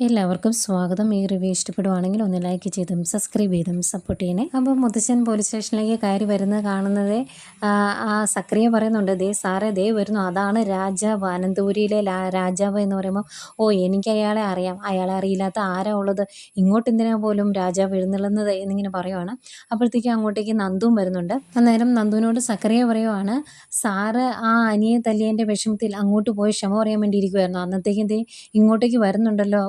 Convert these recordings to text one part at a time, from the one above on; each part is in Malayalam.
എല്ലാവർക്കും സ്വാഗതം. ഈ റിവ്യൂ ഇഷ്ടപ്പെടുവാണെങ്കിൽ ഒന്ന് ലൈക്ക് ചെയ്തും സബ്സ്ക്രൈബ് ചെയ്തും സപ്പോർട്ട് ചെയ്യണേ. അപ്പോൾ മുത്തശ്ശൻ പോലീസ് സ്റ്റേഷനിലേക്ക് കയറി വരുന്നത് കാണുന്നത് ആ, സക്രിയ പറയുന്നുണ്ട് ദേ സാറേ ദേ വരുന്നു. അതാണ് രാജാവ്. അനന്തപുരിയിലെ രാജാവ് എന്ന് പറയുമ്പോൾ ഓ എനിക്ക് അയാളെ അറിയാം. അയാളെ അറിയില്ലാത്ത ആരാ ഉള്ളത്? ഇങ്ങോട്ട് എന്തിനാ പോലും രാജാവ് എഴുന്നള്ളുന്നത്? എന്നിങ്ങനെ പറയുവാണ്. അപ്പോഴത്തേക്കും അങ്ങോട്ടേക്ക് നന്ദുവും വരുന്നുണ്ട്. അന്നേരം നന്ദുവിനോട് സക്രിയ പറയുവാണ് സാറ് ആ അനിയെ തല്ലിയന്റെ വിഷമത്തിൽ അങ്ങോട്ട് പോയി ക്ഷമ പറയാൻ വേണ്ടി ഇരിക്കുമായിരുന്നു അന്നത്തേക്കും ഇങ്ങോട്ടേക്ക് വരുന്നുണ്ടല്ലോ.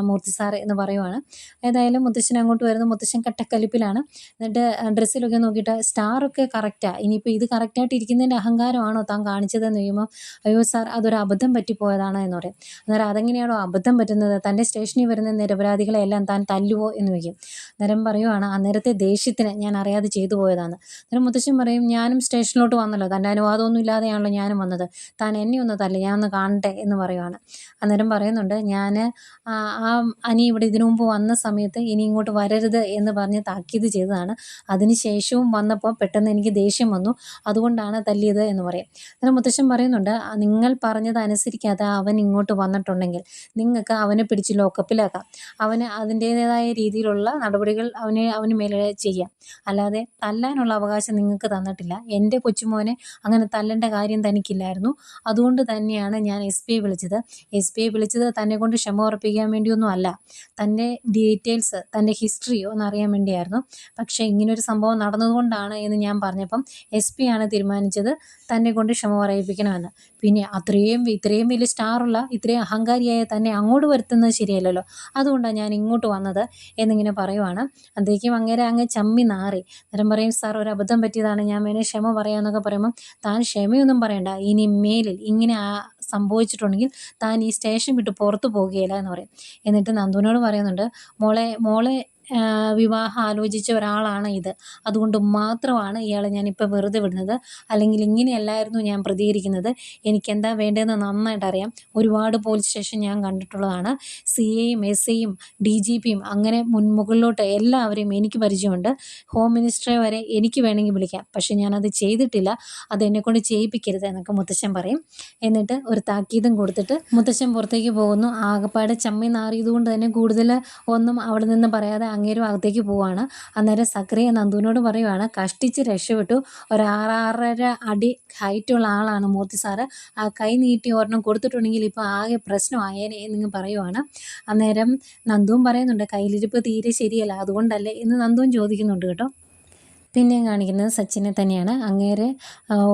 മൂർത്തി സാറ് എന്ന് പറയുവാണ്. ഏതായാലും മുത്തശ്ശൻ അങ്ങോട്ട് വരുന്നു. മുത്തശ്ശൻ കട്ടക്കലിപ്പിലാണ്. എന്നിട്ട് ഡ്രസ്സിലൊക്കെ നോക്കിയിട്ട് സ്റ്റാറൊക്കെ കറക്റ്റാണ് ഇനിയിപ്പോൾ ഇത് കറക്റ്റായിട്ട് ഇരിക്കുന്നതിന്റെ അഹങ്കാരമാണോ താൻ കാണിച്ചതെന്ന് ചോദിക്കുമ്പോൾ അയ്യോ സാർ അതൊരു അബദ്ധം പറ്റിപ്പോയതാണ് എന്ന് പറയും. അന്നേരം അതെങ്ങനെയാണോ അബദ്ധം പറ്റുന്നത്? തന്റെ സ്റ്റേഷനിൽ വരുന്ന നിരപരാധികളെ എല്ലാം താൻ തല്ലുവോ എന്ന് ചോദിക്കും. അന്നേരം പറയുവാണ് അന്നേരത്തെ ദേഷ്യത്തിന് ഞാൻ അറിയാതെ ചെയ്തു പോയതാണ് അന്നേരം മുത്തശ്ശൻ പറയും ഞാനും സ്റ്റേഷനിലോട്ട് വന്നല്ലോ. തന്റെ അനുവാദമൊന്നും ഇല്ലാതെയാണല്ലോ ഞാനും വന്നത്. താൻ എന്നെ ഒന്ന് തല്ലേ. ഞാൻ ഒന്ന് കാണട്ടെ എന്ന് പറയുവാണ്. അന്നേരം പറയുന്നുണ്ട് ഞാൻ ആ അനി ഇവിടെ ഇതിനു മുമ്പ് വന്ന സമയത്ത് ഇനി ഇങ്ങോട്ട് വരരുത് എന്ന് പറഞ്ഞ് താക്കീത് ചെയ്തതാണ്. അതിന് ശേഷവും വന്നപ്പോൾ പെട്ടെന്ന് എനിക്ക് ദേഷ്യം വന്നു. അതുകൊണ്ടാണ് തല്ലിയത് എന്ന് പറയും. അന്നേരം മുത്തശ്ശൻ പറയുന്നുണ്ട് നിങ്ങൾ പറഞ്ഞത് അനുസരിക്കാതെ അവൻ ഇങ്ങോട്ട് വന്നിട്ടുണ്ടെങ്കിൽ നിങ്ങൾക്ക് അവനെ പിടിച്ച് ലോക്കപ്പിലാക്കാം. അവന് അതിന്റേതായ രീതിയിലുള്ള നടപടികൾ അവന് അവന് മേലെ ചെയ്യാം. അല്ലാതെ തല്ലാനുള്ള അവകാശം നിങ്ങൾക്ക് തന്നിട്ടില്ല. എന്റെ കൊച്ചുമോനെ അങ്ങനെ തല്ലേണ്ട കാര്യം തനിക്കില്ലായിരുന്നു. അതുകൊണ്ട് തന്നെയാണ് ഞാൻ എസ് പി വിളിച്ചത്. എസ് പി വിളിച്ചത് തന്നെ കൊണ്ട് ക്ഷമ ഉറപ്പിക്കാൻ വേണ്ടിയൊന്നും അല്ല. തന്റെ ഡീറ്റെയിൽസ് തന്റെ ഹിസ്റ്ററി ഒന്ന് അറിയാൻ വേണ്ടിയായിരുന്നു. പക്ഷേ ഇങ്ങനൊരു സംഭവം നടന്നതുകൊണ്ടാണ് എന്ന് ഞാൻ പറഞ്ഞപ്പം എസ് പി ആണ് തീരുമാനിച്ചത് തന്നെ കൊണ്ട് ക്ഷമ പറയിപ്പിക്കണമെന്ന്. പിന്നെ അത്രയും ഇത്രയും വലിയ സ്റ്റാറുള്ള ഇത്രയും അഹങ്കാരിയായ തന്നെ അങ്ങോട്ട് വരുത്തുന്നത് ശരിയല്ലല്ലോ. അതുകൊണ്ടാണ് ഞാൻ ഇങ്ങോട്ട് വന്നത് എന്നിങ്ങനെ പറയുവാണ്. അദ്ദേഹം അങ്ങനെ അങ്ങ് ചമ്മി നാറി. നേരം പറയും സാർ ഒരു അബദ്ധം പറ്റിയതാണ്. ഞാൻ വേണേൽ ക്ഷമ പറയാമെന്നൊക്കെ പറയുമ്പം താൻ ക്ഷമയൊന്നും പറയണ്ട. ഇനി മേലിൽ ഇങ്ങനെ സംഭവിച്ചിട്ടുണ്ടെങ്കിൽ താൻ ഈ സ്റ്റേഷൻ വിട്ട് പുറത്തു പോകുകയില്ല എന്ന് പറയും. എന്നിട്ട് നന്ദുവിനോട് പറയുന്നുണ്ട് മോളെ മോളെ വിവാഹം ആലോചിച്ച ഒരാളാണ് ഇത്. അതുകൊണ്ട് മാത്രമാണ് ഇയാളെ ഞാനിപ്പോൾ വെറുതെ വിടുന്നത്. അല്ലെങ്കിൽ ഇങ്ങനെയല്ലായിരുന്നു ഞാൻ പ്രതികരിക്കുന്നത്. എനിക്കെന്താ വേണ്ടതെന്ന് നന്നായിട്ട് അറിയാം ഒരുപാട് പോലീസ് സ്റ്റേഷൻ ഞാൻ കണ്ടിട്ടുള്ളതാണ്. സി എയും എസ് ഐയും ഡി ജി പിയും അങ്ങനെ മുൻമുകളിലോട്ട് എല്ലാവരെയും എനിക്ക് പരിചയമുണ്ട്. ഹോം മിനിസ്റ്ററെ വരെ എനിക്ക് വേണമെങ്കിൽ വിളിക്കാം. പക്ഷേ ഞാനത് ചെയ്തിട്ടില്ല. അത് എന്നെക്കൊണ്ട് ചെയ്യിപ്പിക്കരുത് എന്നൊക്കെ മുത്തശ്ശൻ പറയും. എന്നിട്ട് ഒരു താക്കീതും കൊടുത്തിട്ട് മുത്തശ്ശൻ പുറത്തേക്ക് പോകുന്നു. ആകപ്പാടെ ചമ്മി നാറിയതുകൊണ്ട് തന്നെ കൂടുതൽ ഒന്നും അവിടെ നിന്ന് പറയാതെ അങ്ങേരും അകത്തേക്ക് പോവാണ്. അന്നേരം സക്രിയ നന്ദുവിനോട് പറയുവാണ് കഷ്ടിച്ച് രക്ഷപ്പെട്ടു. ഒരു ആറാറര അടി ഹൈറ്റുള്ള ആളാണ് മൂർത്തി സാറ്. ആ കൈ നീട്ടി ഒരെണ്ണം കൊടുത്തിട്ടുണ്ടെങ്കിൽ ഇപ്പോൾ ആകെ പ്രശ്നമായേനെ എന്നിങ്ങ് പറയുവാണ്. അന്നേരം നന്ദുവും പറയുന്നുണ്ട് കയ്യിലിരിപ്പ് തീരെ ശരിയല്ല. അതുകൊണ്ടല്ലേ? എന്ന് നന്ദുവും ചോദിക്കുന്നുണ്ട് കേട്ടോ. പിന്നെയും കാണിക്കുന്നത് സച്ചിനെ തന്നെയാണ്. അങ്ങേരെ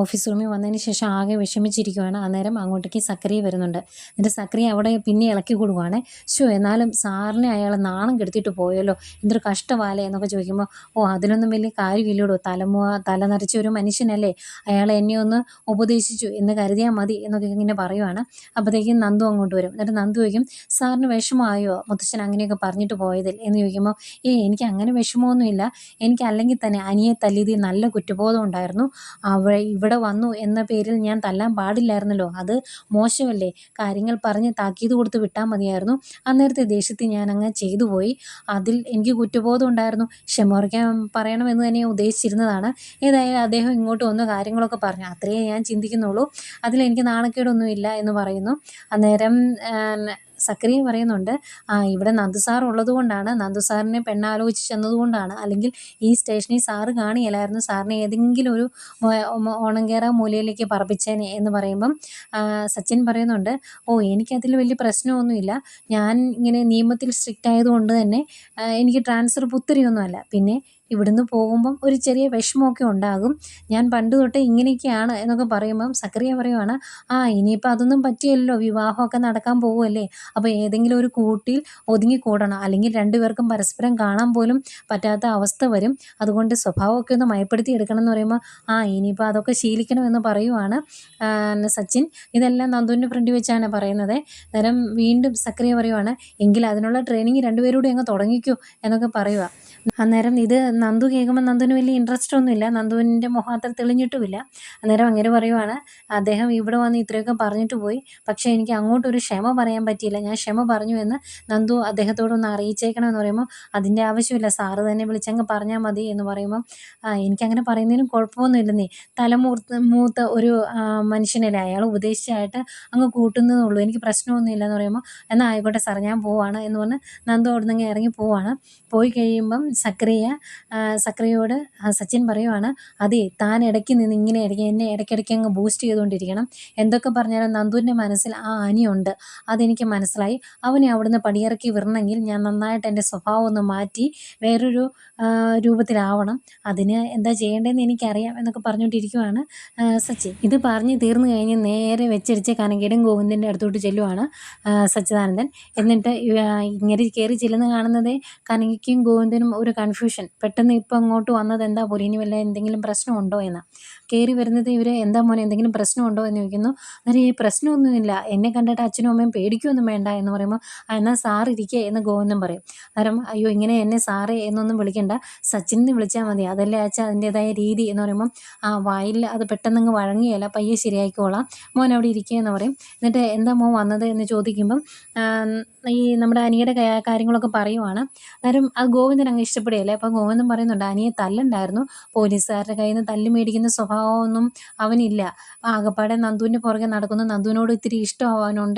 ഓഫീസ് റൂമിൽ വന്നതിന് ശേഷം ആകെ വിഷമിച്ചിരിക്കുവാണ്. അന്നേരം അങ്ങോട്ടേക്ക് സക്രിയ വരുന്നുണ്ട്. എന്നിട്ട് സക്രിയ അവിടെ പിന്നെ ഇളക്കി കൊടുക്കുവാണ്. ഷോ എന്നാലും സാറിനെ അയാൾ നാണം കെടുത്തിട്ട് പോയല്ലോ. എന്തൊരു കഷ്ടവാലേ എന്നൊക്കെ ചോദിക്കുമ്പോൾ ഓ അതിനൊന്നും വലിയ കാര്യമില്ലടോ. തലമു തല നിറച്ച ഒരു മനുഷ്യനല്ലേ. അയാൾ എന്നെ ഒന്ന് ഉപദേശിച്ചു എന്ന് കരുതിയാൽ മതി എന്നൊക്കെ ഇങ്ങനെ പറയുവാണ്. അപ്പോഴത്തേക്കും നന്ദു അങ്ങോട്ട് വരും. എന്നിട്ട് നന്ദു ചോദിക്കും സാറിന് വിഷമമായോ? മുത്തശ്ശൻ അങ്ങനെയൊക്കെ പറഞ്ഞിട്ട് പോയതിൽ? എന്ന് ചോദിക്കുമ്പോൾ ഏ എനിക്ക് അങ്ങനെ വിഷമമൊന്നുമില്ല. എനിക്ക് അല്ലെങ്കിൽ തന്നെ അനിയെ തല്ലിയതിൽ നല്ല കുറ്റബോധം ഉണ്ടായിരുന്നു. അവ ഇവിടെ വന്നു എന്ന പേരിൽ ഞാൻ തല്ലാൻ പാടില്ലായിരുന്നല്ലോ. അത് മോശമല്ലേ? കാര്യങ്ങൾ പറഞ്ഞ് താക്കീത് കൊടുത്ത് വിട്ടാൽ മതിയായിരുന്നു. അന്നേരത്തെ ദേഷ്യത്തിൽ ഞാൻ അങ്ങ് ചെയ്തു പോയി. അതിൽ എനിക്ക് കുറ്റബോധം ഉണ്ടായിരുന്നു. ക്ഷമറിക്കാൻ പറയണമെന്ന് തന്നെ ഉദ്ദേശിച്ചിരുന്നതാണ്. ഏതായാലും അദ്ദേഹം ഇങ്ങോട്ട് വന്ന് കാര്യങ്ങളൊക്കെ പറഞ്ഞു. അത്രയേ ഞാൻ ചിന്തിക്കുന്നുള്ളൂ. അതിലെനിക്ക് നാണക്കേടൊന്നുമില്ല എന്ന് പറയുന്നു. അന്നേരം സക്രിയ പറയുന്നുണ്ട്. ഇവിടെ നന്ദു സാർ ഉള്ളത് കൊണ്ടാണ് നന്ദു സാറിനെ പെണ്ണാലോചിച്ച് ചെന്നതുകൊണ്ടാണ്. അല്ലെങ്കിൽ ഈ സ്റ്റേഷനിൽ സാറ് കാണിയല്ലായിരുന്നു. സാറിനെ ഏതെങ്കിലും ഒരു ഓണങ്കേറ മൂലയിലേക്ക് പറപ്പിച്ചേനെ എന്ന് പറയുമ്പം സച്ചിൻ പറയുന്നുണ്ട് ഓ എനിക്കതിൽ വലിയ പ്രശ്നമൊന്നുമില്ല. ഞാൻ ഇങ്ങനെ നിയമത്തിൽ സ്ട്രിക്റ്റ് ആയതുകൊണ്ട് തന്നെ എനിക്ക് ട്രാൻസ്ഫർ പുത്തിരിയൊന്നുമല്ല. പിന്നെ ഇവിടുന്ന് പോകുമ്പം ഒരു ചെറിയ വിഷമമൊക്കെ ഉണ്ടാകും. ഞാൻ പണ്ട് തൊട്ടേ ഇങ്ങനെയൊക്കെയാണ് എന്നൊക്കെ പറയുമ്പം സക്രിയ പറയുവാണ് ആ ഇനിയിപ്പോൾ അതൊന്നും പറ്റിയല്ലോ വിവാഹമൊക്കെ നടക്കാൻ പോകുമല്ലേ അപ്പോൾ ഏതെങ്കിലും ഒരു കൂട്ടിൽ ഒതുങ്ങിക്കൂടണം. അല്ലെങ്കിൽ രണ്ടുപേർക്കും പരസ്പരം കാണാൻ പോലും പറ്റാത്ത അവസ്ഥ വരും. അതുകൊണ്ട് സ്വഭാവമൊക്കെ ഒന്ന് മയപ്പെടുത്തി എടുക്കണം എന്ന് പറയുമ്പോൾ ആ ഇനിയിപ്പോൾ അതൊക്കെ ശീലിക്കണമെന്ന് പറയുവാണ് സച്ചിൻ. ഇതെല്ലാം നന്ദുവിന്റെ ഫ്രണ്ട് വെച്ചാണ് പറയുന്നത്. നേരം വീണ്ടും സക്രിയ പറയുവാണ് എങ്കിൽ അതിനുള്ള ട്രെയിനിങ് രണ്ടുപേരും കൂടി അങ്ങ് തുടങ്ങിക്കൂ എന്നൊക്കെ പറയുക അന്നേരം ഇത് നന്ദു കേൾക്കുമ്പോൾ നന്ദുവിന് വലിയ ഇൻട്രസ്റ്റ് ഒന്നുമില്ല. നന്ദുവിന്റെ മുഖം തെളിഞ്ഞിട്ടുമില്ല. അന്നേരം അങ്ങനെ പറയുവാണ്. അദ്ദേഹം ഇവിടെ വന്ന് ഇത്രയൊക്കെ പറഞ്ഞിട്ട് പോയി. പക്ഷേ എനിക്ക് അങ്ങോട്ടൊരു ക്ഷമ പറയാൻ പറ്റിയില്ല. ഞാൻ ക്ഷമ പറഞ്ഞു എന്ന് നന്ദു അദ്ദേഹത്തോടൊന്ന് അറിയിച്ചേക്കണം എന്ന് പറയുമ്പോൾ അതിന്റെ ആവശ്യമില്ല. സാറ് തന്നെ വിളിച്ചങ്ങ് പറഞ്ഞാൽ മതി എന്ന് പറയുമ്പം ആ എനിക്കങ്ങനെ പറയുന്നതിനും കുഴപ്പമൊന്നുമില്ലെന്നേ. തലമൂർത്ത് മൂത്ത ഒരു മനുഷ്യനല്ലേ? അയാൾ ഉപദേശിച്ചായിട്ട് അങ്ങ് കൂട്ടുന്നതുള്ളൂ എനിക്ക് പ്രശ്നമൊന്നുമില്ല എന്ന് പറയുമ്പോൾ എന്നാൽ ആയിക്കോട്ടെ സാർ ഞാൻ പോവാണ് എന്ന് പറഞ്ഞ് നന്ദു അവിടെ നിന്ന് ഇറങ്ങി പോവാണ്. പോയി കഴിയുമ്പം സക്രിയ ആ, സച്ചിൻ പറയുവാണ് അതെ താൻ ഇടയ്ക്ക് നിന്ന് ഇങ്ങനെ ഇടയ്ക്ക് എന്നെ ഇടയ്ക്കിടയ്ക്ക് അങ്ങ് ബൂസ്റ്റ് ചെയ്തുകൊണ്ടിരിക്കണം. എന്തൊക്കെ പറഞ്ഞാലും നന്ദുവിന്റെ മനസ്സിൽ ആ അനിയുണ്ട് അതെനിക്ക് മനസ്സിലായി. അവനെ അവിടുന്ന് പടിയിറക്കി വിടണമെങ്കിൽ ഞാൻ നന്നായിട്ട് എന്റെ സ്വഭാവം ഒന്ന് മാറ്റി വേറൊരു രൂപത്തിലാവണം. അതിന് എന്താ ചെയ്യേണ്ടതെന്ന് എനിക്കറിയാം എന്നൊക്കെ പറഞ്ഞുകൊണ്ടിരിക്കുവാണ് സച്ചിൻ. ഇത് പറഞ്ഞ് തീർന്നു കഴിഞ്ഞ് നേരെ വെച്ചടിച്ച് കനകയുടെയും ഗോവിന്ദന്റെ അടുത്തോട്ട് ചെല്ലുവാണ് സച്ചിദാനന്ദൻ. എന്നിട്ട് ഇങ്ങനെ കയറി ചെല്ലുന്ന കാണുന്നത് കനകയ്ക്കും ഗോവിന്ദനും ഒരു കൺഫ്യൂഷൻ പെട്ടെന്ന് ഇപ്പം അങ്ങോട്ട് വന്നത് എന്താ പോലും? ഇനി വല്ല എന്തെങ്കിലും പ്രശ്നമുണ്ടോ എന്ന്. കയറി വരുന്നത് ഇവർ എന്താ മോനെ എന്തെങ്കിലും പ്രശ്നമുണ്ടോ? എന്ന് ചോദിക്കുന്നു. അന്നേരം ഈ പ്രശ്നമൊന്നുമില്ല. എന്നെ കണ്ടിട്ട് അച്ഛനും അമ്മയും പേടിക്കൊന്നും വേണ്ട എന്ന് പറയുമ്പോൾ "ആ, എന്നാൽ സാർ ഇരിക്കേ എന്ന് ഗോവിന്ദൻ പറയും. അന്നേരം അയ്യോ ഇങ്ങനെ എന്നെ സാറേ എന്നൊന്നും വിളിക്കണ്ട. സച്ചിൻ എന്ന് വിളിച്ചാൽ മതി. അതല്ലേ അച്ഛൻ അതിന്റെതായ രീതി എന്ന് പറയുമ്പോൾ ആ വായിൽ അത് പെട്ടെന്നങ്ങ് വഴങ്ങിയല്ല. പയ്യെ ശരിയാക്കിക്കോളാം മോൻ അവിടെ ഇരിക്കുക എന്ന് പറയും. എന്നിട്ട് എന്താ മോൻ വന്നത് എന്ന് ചോദിക്കുമ്പം ഈ നമ്മുടെ അനിയുടെ കാര്യങ്ങളൊക്കെ പറയുവാണ്. അന്നേരം അത് ഗോവിന്ദൻ അങ്ങ് ഇഷ്ടപ്പെടുകയല്ലേ? അപ്പം ഗോവിന്ദൻ പറയുന്നുണ്ട് അനിയെ തല്ലുണ്ടായിരുന്നു. പോലീസുകാരുടെ കയ്യിൽ നിന്ന് തല്ല് മേടിക്കുന്ന സ്വഭാവമൊന്നും അവനില്ല. ആകപ്പാടെ നന്ദുവിന്റെ പുറകെ നടക്കുന്നു നന്ദുവിനോട് ഇത്തിരി ഇഷ്ടം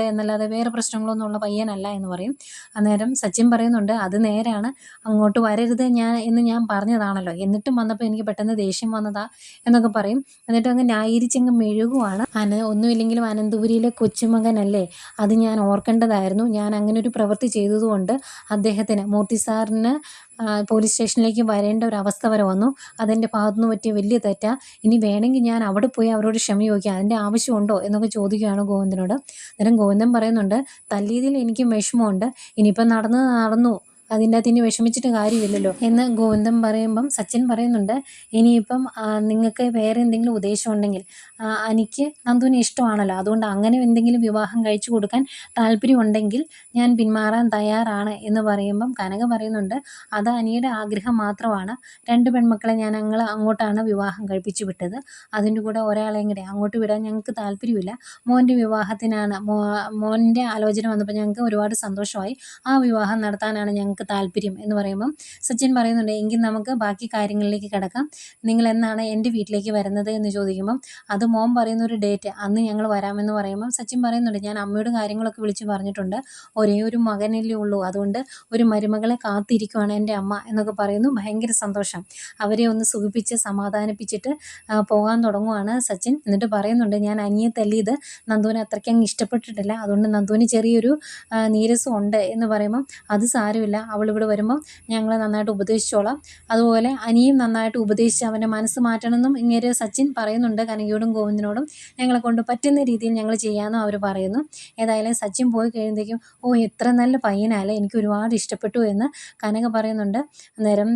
എന്നല്ലാതെ വേറെ പ്രശ്നങ്ങളൊന്നും ഉള്ള പയ്യനല്ല എന്ന് പറയും. അന്നേരം സച്ചിൻ പറയുന്നുണ്ട് അത് നേരാണ്. അങ്ങോട്ട് വരരുത് ഞാൻ എന്ന് ഞാൻ പറഞ്ഞതാണല്ലോ. എന്നിട്ടും വന്നപ്പോൾ എനിക്ക് പെട്ടെന്ന് ദേഷ്യം വന്നതാ എന്നൊക്കെ പറയും. എന്നിട്ട് അങ്ങ് ന്യായീരിച്ചങ്ങ് മെഴുകുവാണ്. അന ഒന്നുമില്ലെങ്കിലും അനന്തപുരിയിലെ കൊച്ചുമകനല്ലേ? അത് ഞാൻ ഓർക്കേണ്ടതായിരുന്നു. ഞാൻ അങ്ങനെ ഒരു പ്രവൃത്തി ചെയ്തതുകൊണ്ട് അദ്ദേഹത്തിന് മൂർത്തി സാറിന് പോലീസ് സ്റ്റേഷനിലേക്ക് വരേണ്ട ഒരു അവസ്ഥ വരെ വന്നു. അതെന്റെ ഭാഗത്തുനിന്ന് പറ്റിയ വലിയ തെറ്റാ. ഇനി വേണമെങ്കിൽ ഞാൻ അവിടെ പോയി അവരോട് ക്ഷമ ചോദിക്കാം. അതിന്റെ ആവശ്യമുണ്ടോ എന്നൊക്കെ ചോദിക്കുകയാണ് ഗോവിന്ദനോട്. അന്നേരം ഗോവിന്ദൻ പറയുന്നുണ്ട് തല്ലിയതിൽ എനിക്കും വിഷമമുണ്ട്. ഇനിയിപ്പം നടന്നത് നടന്നു. അതിന്റെ അകത്ത് ഇനി വിഷമിച്ചിട്ട് കാര്യമില്ലല്ലോ എന്ന് ഗോവിന്ദൻ പറയുമ്പം സച്ചിൻ പറയുന്നുണ്ട്. ഇനിയിപ്പം നിങ്ങൾക്ക് വേറെ എന്തെങ്കിലും ഉദ്ദേശം ഉണ്ടെങ്കിൽ എനിക്ക് നന്ദുവിനെ ഇഷ്ടമാണല്ലോ. അതുകൊണ്ട് അങ്ങനെ എന്തെങ്കിലും വിവാഹം കഴിച്ചു കൊടുക്കാൻ താല്പര്യമുണ്ടെങ്കിൽ ഞാൻ പിന്മാറാൻ തയ്യാറാണ് എന്ന് പറയുമ്പം കനക പറയുന്നുണ്ട്. അത് അനിയുടെ ആഗ്രഹം മാത്രമാണ്. രണ്ട് പെൺമക്കളെ ഞാൻ ഞങ്ങൾ അങ്ങോട്ടാണ് വിവാഹം കഴിപ്പിച്ചു വിട്ടത്. അതിന്റെ കൂടെ ഒരാളെയും കൂടെ അങ്ങോട്ട് വിടാൻ ഞങ്ങൾക്ക് താല്പര്യമില്ല. മോന്റെ വിവാഹത്തിനാണ് മോ മോന്റെ ആലോചന വന്നപ്പോൾ ഞങ്ങൾക്ക് ഒരുപാട് സന്തോഷമായി. ആ വിവാഹം നടത്താനാണ് ഞങ്ങൾക്ക് താല്പര്യം എന്ന് പറയുമ്പം സച്ചിൻ പറയുന്നുണ്ട് എങ്കിൽ നമുക്ക് ബാക്കി കാര്യങ്ങളിലേക്ക് കിടക്കാം. നിങ്ങൾ എന്നാണ് എന്റെ വീട്ടിലേക്ക് വരുന്നത് എന്ന് ചോദിക്കുമ്പം അത് മോൻ പറയുന്ന ഒരു ഡേറ്റ് അന്ന് ഞങ്ങൾ വരാമെന്ന് പറയുമ്പം സച്ചിൻ പറയുന്നുണ്ട് ഞാൻ അമ്മയോട് കാര്യങ്ങളൊക്കെ വിളിച്ച് പറഞ്ഞിട്ടുണ്ട്. ഒരേ ഒരു മകനല്ലേ ഉള്ളൂ. അതുകൊണ്ട് ഒരു മരുമകളെ കാത്തിരിക്കുവാണ് എന്റെ അമ്മ എന്നൊക്കെ പറയുന്നു. ഭയങ്കര സന്തോഷം. അവരെ ഒന്ന് സുഖിപ്പിച്ച് സമാധാനിപ്പിച്ചിട്ട് പോകാൻ തുടങ്ങുവാണ് സച്ചിൻ. എന്നിട്ട് പറയുന്നുണ്ട് ഞാൻ അനിയെ തല്ലിയത് നന്ദുവിനെ അത്രയ്ക്ക് അങ്ങ് ഇഷ്ടപ്പെട്ടിട്ടില്ല. അതുകൊണ്ട് നന്ദുവിന് ചെറിയൊരു നീരസം ഉണ്ട് എന്ന് പറയുമ്പം അത് സാരമില്ല. അവൾ ഇവിടെ വരുമ്പം ഞങ്ങൾ നന്നായിട്ട് ഉപദേശിച്ചോളാം. അതുപോലെ അനിയും നന്നായിട്ട് ഉപദേശിച്ച് അവന്റെ മനസ്സ് മാറ്റണമെന്നും ഇങ്ങനെ സച്ചിൻ പറയുന്നുണ്ട് കനകയോടും ഗോവിന്ദനോടും. ഞങ്ങളെ കൊണ്ട് പറ്റുന്ന രീതിയിൽ ഞങ്ങൾ ചെയ്യാമെന്നും അവർ പറയുന്നു. ഏതായാലും സച്ചിൻ പോയി കഴിയുമ്പോഴേക്കും ഓ എത്ര നല്ല പയ്യനാലേ എനിക്ക് ഒരുപാട് ഇഷ്ടപ്പെട്ടു എന്ന് കനക പറയുന്നുണ്ട്. അന്നേരം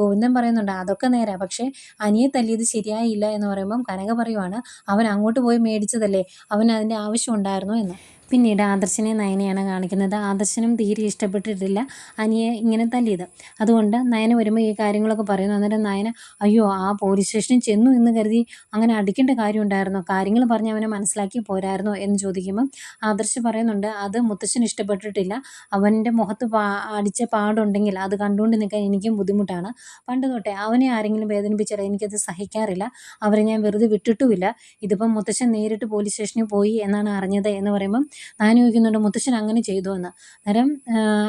ഗോവിന്ദൻ പറയുന്നുണ്ട് അതൊക്കെ നേരെ പക്ഷേ അനിയെ തല്ലിയത് ശരിയായില്ല എന്ന് പറയുമ്പം കനക പറയുവാണ് അവൻ അങ്ങോട്ട് പോയി മേടിച്ചതല്ലേ അവൻ അതിന്റെ ആവശ്യം ഉണ്ടായിരുന്നു എന്ന്. പിന്നീട് ആദർശനെ നയനയാണ് കാണിക്കുന്നത്. ആദർശനും തീരെ ഇഷ്ടപ്പെട്ടിട്ടില്ല അനിയെ ഇങ്ങനെ തല്ലിയത്. അതുകൊണ്ട് നയന വരുമ്പോൾ ഈ കാര്യങ്ങളൊക്കെ പറയുന്നു. അന്നേരം നയന അയ്യോ ആ പോലീസ് സ്റ്റേഷനിൽ ചെന്നു എന്ന് കരുതി അങ്ങനെ അടിക്കേണ്ട കാര്യം ഉണ്ടായിരുന്നോ കാര്യങ്ങൾ പറഞ്ഞ് അവനെ മനസ്സിലാക്കി പോരായിരുന്നോ? എന്ന് ചോദിക്കുമ്പോൾ ആദർശ് പറയുന്നുണ്ട് അത് മുത്തശ്ശന് ഇഷ്ടപ്പെട്ടിട്ടില്ല. അവന്റെ മുഖത്ത് പാ അടിച്ച പാടുണ്ടെങ്കിൽ അത് കണ്ടുകൊണ്ട് നിൽക്കാൻ എനിക്കും ബുദ്ധിമുട്ടാണ്. പണ്ട് തൊട്ടേ അവനെ ആരെങ്കിലും വേദനിപ്പിച്ചാൽ എനിക്കത് സഹിക്കാറില്ല. അവരെ ഞാൻ വെറുതെ വിട്ടിട്ടുമില്ല. ഇതിപ്പം മുത്തശ്ശൻ നേരിട്ട് പോലീസ് സ്റ്റേഷനിൽ പോയി എന്നാണ് അറിഞ്ഞത് എന്ന് പറയുമ്പം ഞാൻ ചോദിക്കുന്നുണ്ട് മുത്തശ്ശൻ അങ്ങനെ ചെയ്തു എന്ന്. അന്നേരം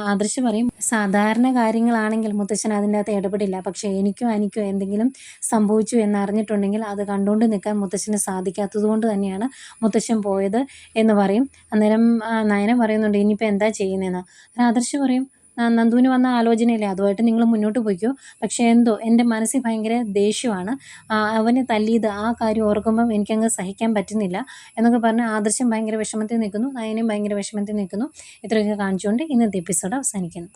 ആദർശ് പറയും സാധാരണ കാര്യങ്ങളാണെങ്കിൽ മുത്തശ്ശൻ അതിന്റെ അകത്ത് ഇടപെടില്ല. പക്ഷേ എനിക്കോ എനിക്കോ എന്തെങ്കിലും സംഭവിച്ചു എന്നറിഞ്ഞിട്ടുണ്ടെങ്കിൽ അത് കണ്ടുകൊണ്ട് നിൽക്കാൻ മുത്തശ്ശന് സാധിക്കാത്തത് കൊണ്ട് തന്നെയാണ് മുത്തശ്ശൻ പോയത് എന്ന് പറയും. അന്നേരം നയനം പറയുന്നുണ്ട് ഇനിയിപ്പോൾ എന്താ ചെയ്യുന്നതെന്ന് ആദർശ് പറയും "ആ, നന്ദുവിന് വന്ന ആലോചനയില്ലേ? അതുമായിട്ട് നിങ്ങൾ മുന്നോട്ട് പോയിക്കോ. പക്ഷേ എന്തോ എന്റെ മനസ്സിൽ ഭയങ്കര ദേഷ്യമാണ്. അവനെ തല്ലിയത് ആ കാര്യം ഓർക്കുമ്പം എനിക്കങ്ങ് സഹിക്കാൻ പറ്റുന്നില്ല എന്നൊക്കെ പറഞ്ഞ് ആദർശം ഭയങ്കര വിഷമത്തിൽ നിൽക്കുന്നു നയനയും ഭയങ്കര വിഷമത്തിൽ നിൽക്കുന്നു. ഇത്രയൊക്കെ കാണിച്ചുകൊണ്ട് ഇന്നത്തെ എപ്പിസോഡ് അവസാനിക്കുന്നു.